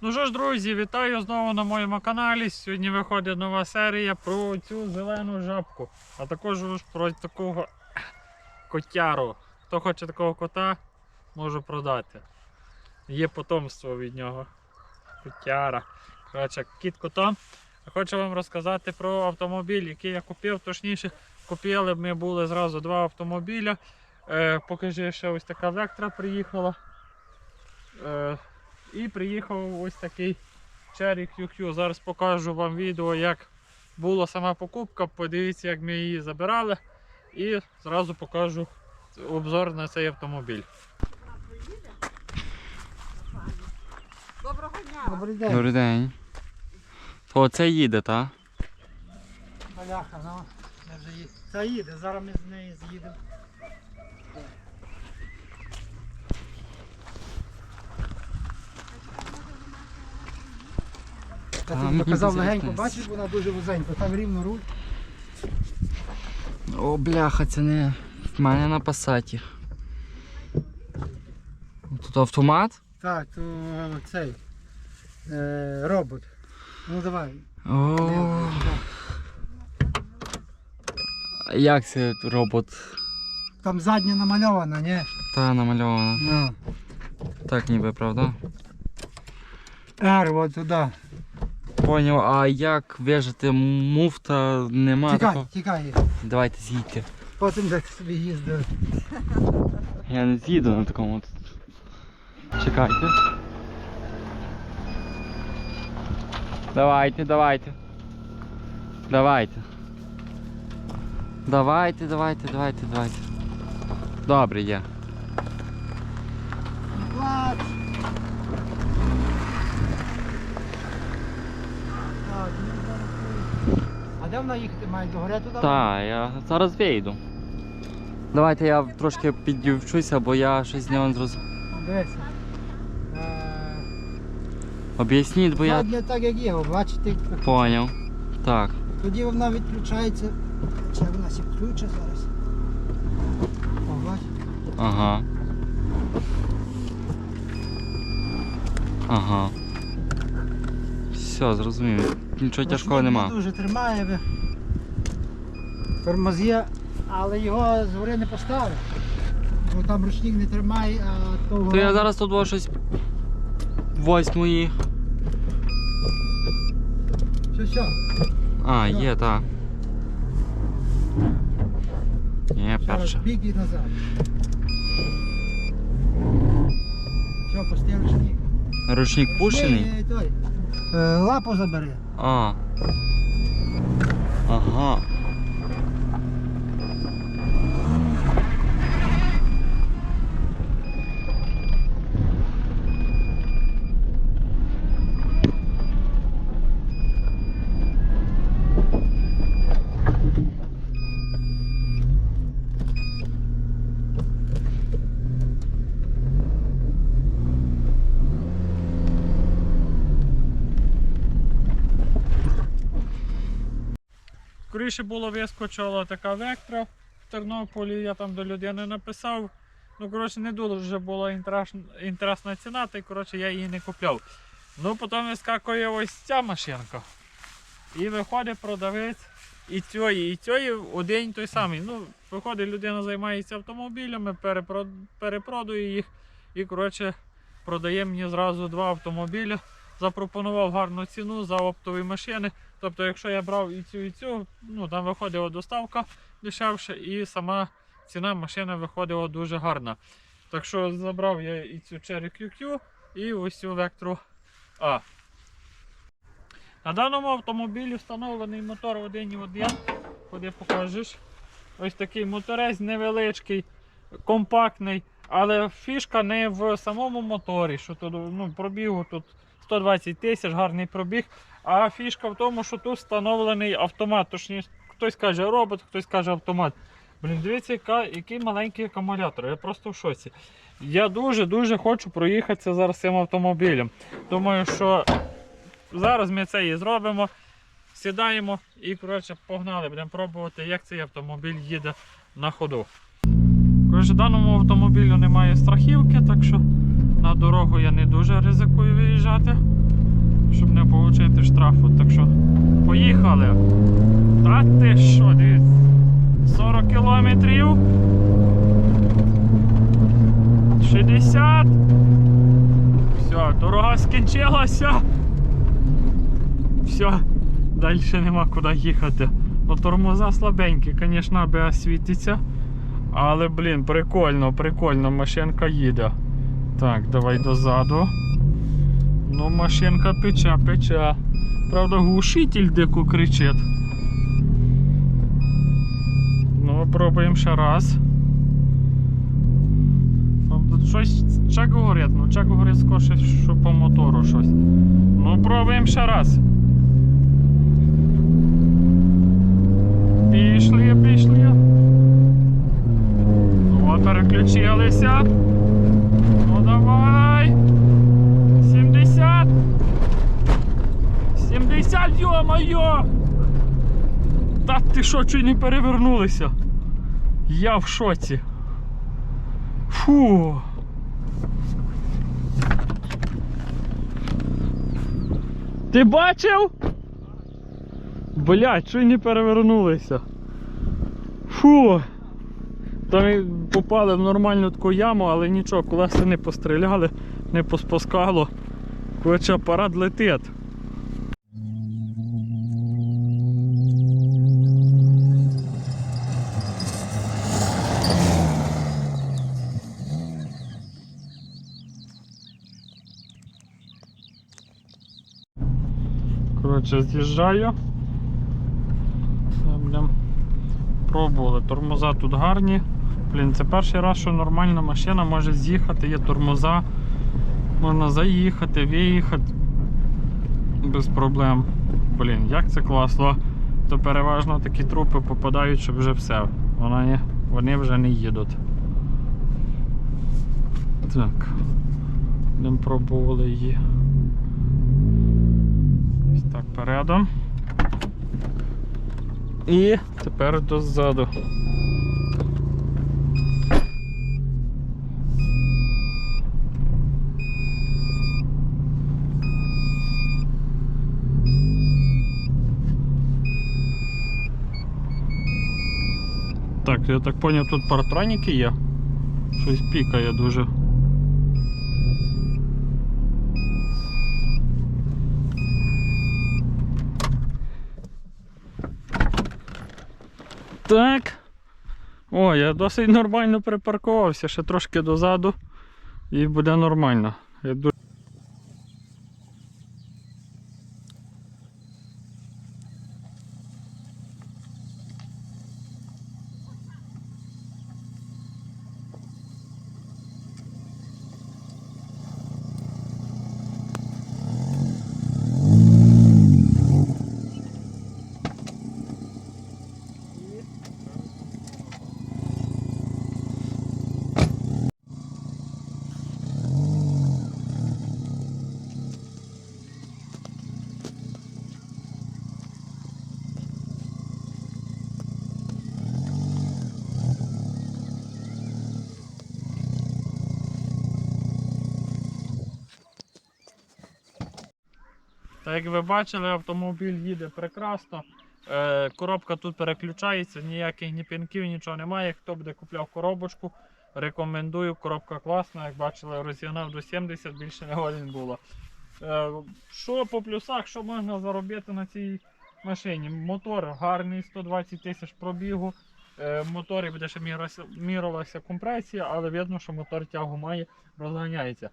Ну що ж, друзі, вітаю знову на моєму каналі. Сьогодні виходить нова серія про цю зелену жабку, а також про такого котяру. Хто хоче такого кота, можу продати. Є потомство від нього. Котяра. Коротше, кіт котом. Хочу вам розказати про автомобіль, який я купив. Точніше, купили ми були зразу два автомобіля. Е, покажи, ще ось така вектора приїхала. Е, і приїхав ось такий Cherry QQ. Зараз покажу вам відео, як була сама покупка. Подивіться, як ми її забирали. І зразу покажу обзор на цей автомобіль. Доброго дня. Добрий день. Добрий день. То це їде, так? Маляха, ну, вже. Та їде, зараз ми з неї з'їдемо. Я тобі показав легенько, бачиш, вона дуже вузенька, там рівно руль. О, бляха, це не в мене на пасаті. Тут автомат? Так, то е, цей е, робот. Ну давай. О, як це робот? Там задня намальована, ні? Та намальована. Ну. Так ніби, правда? Р, от туди. Поняв, а як вижити муфта нема Тікай, такого? тікай. Давайте з'їдьте. Потім де собі їздив. Я не з'їду на такому. Чекайте. Давайте, давайте. Давайте. Давайте, давайте, давайте, давайте. Добре, є. Плач. Так, ну, зараз ми- А де вона їхати має до гори туди? Так, я зараз вийду. Давайте я трошки піддівчуся, бо я щось не зрозумів. Дивися. Е, Об'ясніть, бо я Задня так як є, бачите. поняв. Так. Тоді вона відключається. Чи вона сі включить зараз? О, бачите? Ага. Ага. Все, зрозумів. Нічого тяжкого нема. дуже тримає. Тормоз є, але його з гори не поставив. Бо там ручник не тримає, а то То я зараз тут було щось восьмої. Все, все. А, є, так. Є, перша. бік і назад. Все, пусти ручник. Ручник пущений? Ні, той. Е, Лапу забери. А. Ага. Скоріше було вискочила така вектора в Тернополі, я там до людини написав. Ну, коротше, не дуже була інтересна ціна, та й коротше, я її не купляв. Ну, потім вискакує ось ця машинка. І виходить продавець і цієї, і цієї один той самий. Ну, виходить, людина займається автомобілями, перепро- перепродує їх і коротше, продає мені зразу два автомобілі. Запропонував гарну ціну за оптові машини. Тобто, якщо я брав і цю, і цю, ну там виходила доставка дешевше, і сама ціна машини виходила дуже гарна. Так що забрав я і цю Cherry QQ, і ось цю Vectru A. На даному автомобілі встановлений мотор 1.1. Куди покажеш. Ось такий моторець невеличкий, компактний, але фішка не в самому моторі, що тут ну, пробігу тут 120 тисяч, гарний пробіг. А фішка в тому, що тут встановлений автомат. Точніше, хтось каже робот, хтось каже автомат. Блін, дивіться, яка, який маленький акумулятор. Я просто в шоці. Я дуже-дуже хочу проїхатися зараз цим автомобілем. Думаю, що зараз ми це і зробимо. Сідаємо і коротше, погнали, будемо пробувати, як цей автомобіль їде на ходу. Коротше, даному автомобілю немає страхівки, так що на дорогу я не дуже ризикую виїжджати. Заплатити штрафу. Так що поїхали. Та ти що, дивись, 40 кілометрів. 60. Все, дорога скінчилася. Все, далі нема куди їхати. Ну, тормоза слабенькі, звісно, АБС світиться. Але, блін, прикольно, прикольно, машинка їде. Так, давай дозаду. Ну, машинка пече, пече. Правда, глушитель дико кричить. Ну, пробуємо ще раз. Тут щось чек говорять, ну чек говорить скорше, що по мотору щось. Ну, пробуємо ще раз. Пішли, пішли. О, переключилися. Ну давай. 70. 70, йо-моє! Та ти що, чуть не перевернулися? Я в шоці. Фу. Ти бачив? Блять, чуть не перевернулися. Фу. Там попали в нормальну таку яму, але нічого, колеса не постріляли, не поспускало. Коротше, апарат летить. Коротше, з'їжджаю. Пробували. Тормоза тут гарні. Блін, це перший раз, що нормальна машина може з'їхати, є тормоза. Можна заїхати, виїхати без проблем. Блін, як це класно. То переважно такі трупи попадають, щоб вже все. Вони, вони вже не їдуть. Так. Пробували її. Передом. І тепер дозаду. Так, я так поняв, тут паратроніки є. Щось пікає дуже. Так. О, я досить нормально припаркувався, ще трошки дозаду і буде нормально. Я ду- Та як ви бачили, автомобіль їде прекрасно. Е, коробка тут переключається, ніяких ні пінків, нічого немає. Хто буде купляв коробочку, рекомендую. Коробка класна, як бачили, розігнав до 70, більше не годин було. Е, що по плюсах, що можна заробити на цій машині? Мотор гарний, 120 тисяч пробігу. Е, в моторі буде ще мірилася, мірилася компресія, але видно, що мотор тягу має, розганяється.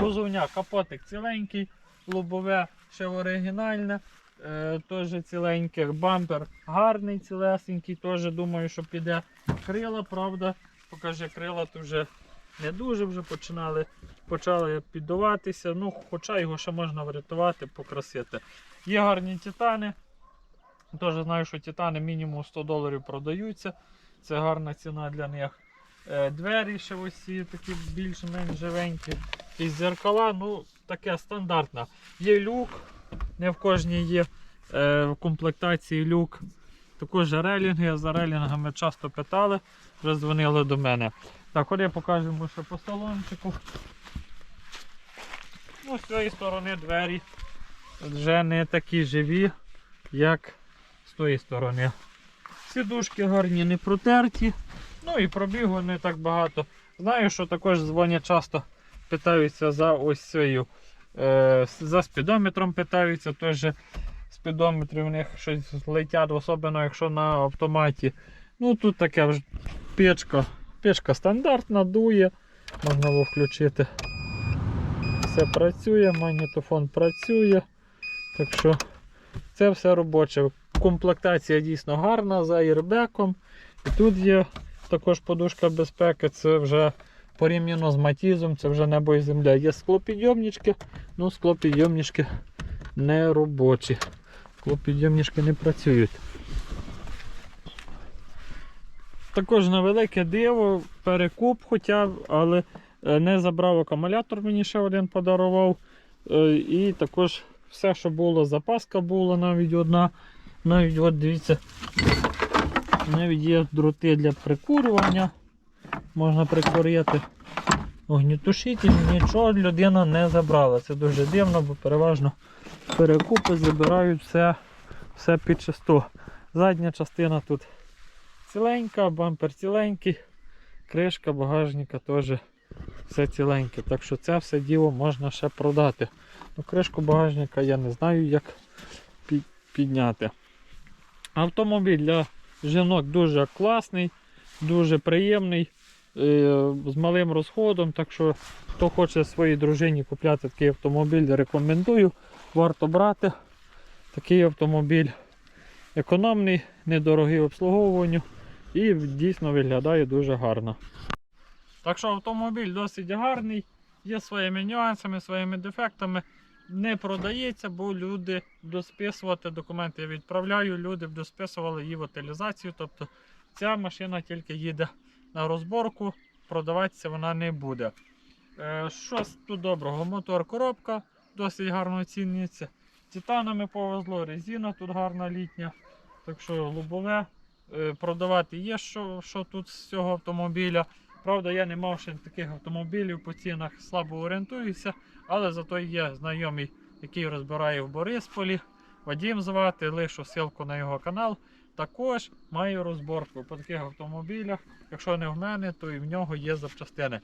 Кузовня, капотик ціленький, лобове ще оригінальне, е, теж ціленький, бампер гарний, цілесенький, теж думаю, що піде. Крила, правда, покаже крила, то вже не дуже вже починали, почали піддуватися, ну, хоча його ще можна врятувати, покрасити. Є гарні титани. Теж знаю, що титани мінімум 100 доларів продаються. Це гарна ціна для них. Е, Двері ще ось такі більш-менш живенькі. І зеркала, ну, таке стандартне. Є люк, не в кожній є е, в комплектації люк. Також релінги, за релінгами часто питали, вже дзвонили до мене. Так, от я покажу ще по салончику. Ну, з цієї сторони двері вже не такі живі, як з тої сторони. Сідушки гарні, не протерті. Ну і пробігу не так багато. Знаю, що також дзвонять часто питаються за ось цією. Е, за спідометром питаються, теж спідометри в них щось летять, особливо якщо на автоматі. Ну тут таке вже печка. Печка стандартна, дує, можна його включити. Все працює, магнітофон працює. Так що це все робоче. Комплектація дійсно гарна за аірбеком. І тут є також подушка безпеки, це вже порівняно з матізом, це вже небо і земля. Є склопідйомнички, ну склопідйомнички не робочі. Склопідйомнички не працюють. Також на велике диво, перекуп хоча, але е, не забрав акумулятор, мені ще один подарував. Е, І також все, що було, запаска була навіть одна. Навіть от дивіться, навіть є дроти для прикурювання. Можна прикурити огнітушитель, нічого людина не забрала. Це дуже дивно, бо переважно перекупи забирають все, все під чисту. Задня частина тут ціленька, бампер ціленький, кришка багажника теж все ціленьке. Так що це все діло можна ще продати. Ну, кришку багажника я не знаю, як підняти. Автомобіль для жінок дуже класний, дуже приємний, е, з малим розходом. Так що, хто хоче своїй дружині купляти такий автомобіль, рекомендую. Варто брати такий автомобіль. Економний, недорогий в обслуговуванню і дійсно виглядає дуже гарно. Так що автомобіль досить гарний, є своїми нюансами, своїми дефектами. Не продається, бо люди досписувати документи відправляю, люди досписували її в утилізацію. Тобто ця машина тільки їде на розборку, продаватися вона не буде. Е, що тут доброго? Мотор коробка досить гарно оцінюється. Титанами повезло, резина тут гарна літня. Так що лобове. Е, продавати є що, що тут з цього автомобіля. Правда, я не мав ще таких автомобілів по цінах слабо орієнтуюся, але зато є знайомий, який розбирає в Борисполі. Вадім звати, лишу ссылку на його канал. Також маю розборку по таких автомобілях. Якщо не в мене, то і в нього є запчастини.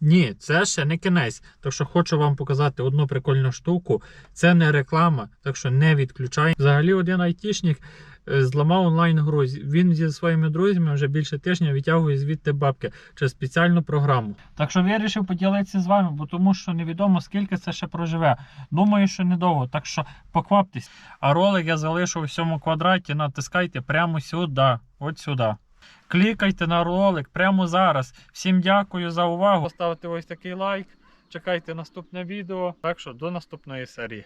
Ні, це ще не кінець. Так що хочу вам показати одну прикольну штуку. Це не реклама, так що не відключай. Взагалі один айтішник зламав онлайн гру. Він зі своїми друзями вже більше тижня відтягує звідти бабки через спеціальну програму. Так що вирішив поділитися з вами, бо тому що невідомо скільки це ще проживе. Думаю, що недовго. Так що покваптесь. А ролик я залишу у всьому квадраті. Натискайте прямо сюди. От сюди. Клікайте на ролик прямо зараз. Всім дякую за увагу. Ставте ось такий лайк. Чекайте наступне відео. Так що до наступної серії.